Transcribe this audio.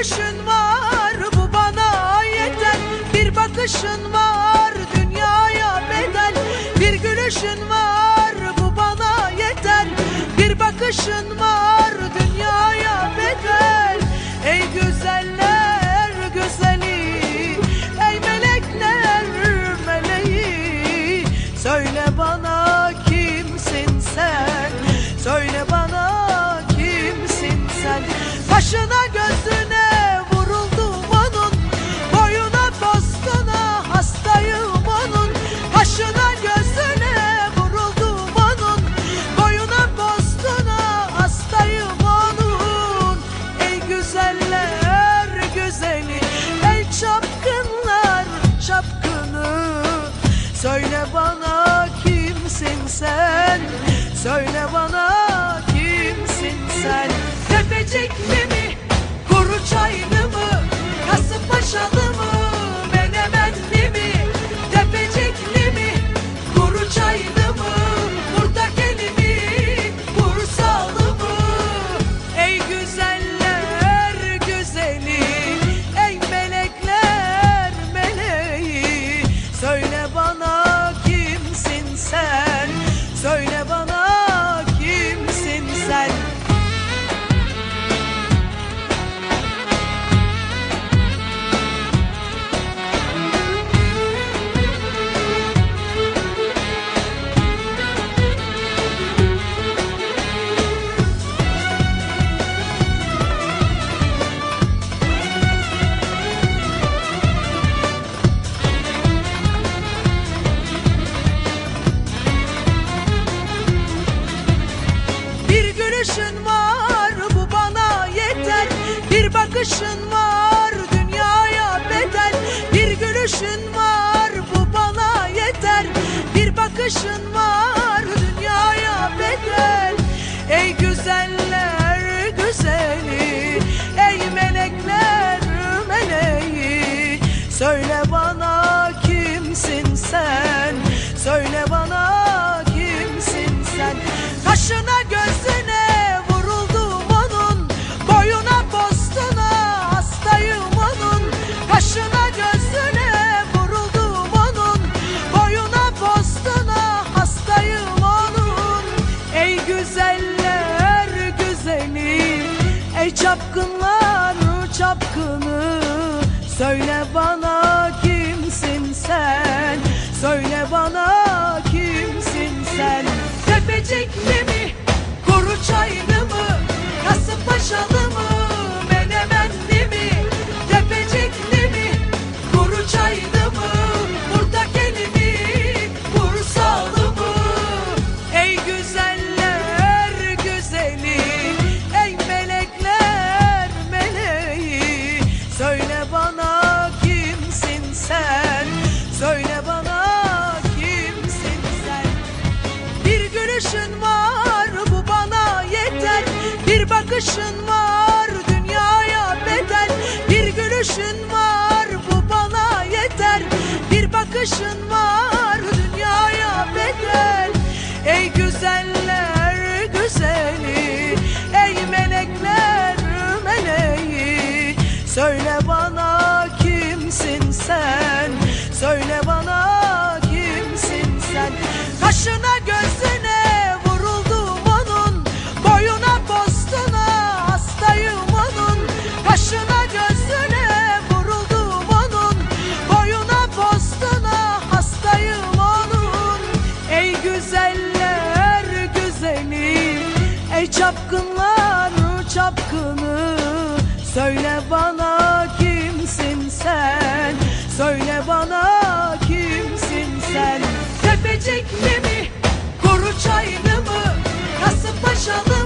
bakışın var bu bana yeter. Bir bakışın var dünyaya bedel. Bir gülüşün var bu bana yeter. Bir bakışın var dünyaya bedel. Ey güzeller bana kimsin sen? Söyle bana kimsin sen? Tepecikli mi Gülüşün var bu bana yeter. Bir bakışın var güzeller güzeli. Ey çapkınlar çapkını. Söyle bana kimsin sen? Söyle bana kimsin sen? Tepecikli mi Kuru çaylı mı? Kasımpaşalı mı Gülüşün var bu bana yeter. Bir bakışın var dünyaya bedel. Ey güzeller çapkınlar çapkını. Söyle bana kimsin sen? Söyle bana kimsin sen? Tepecikli mi Kuru çaylı mı? Kasımpaşalı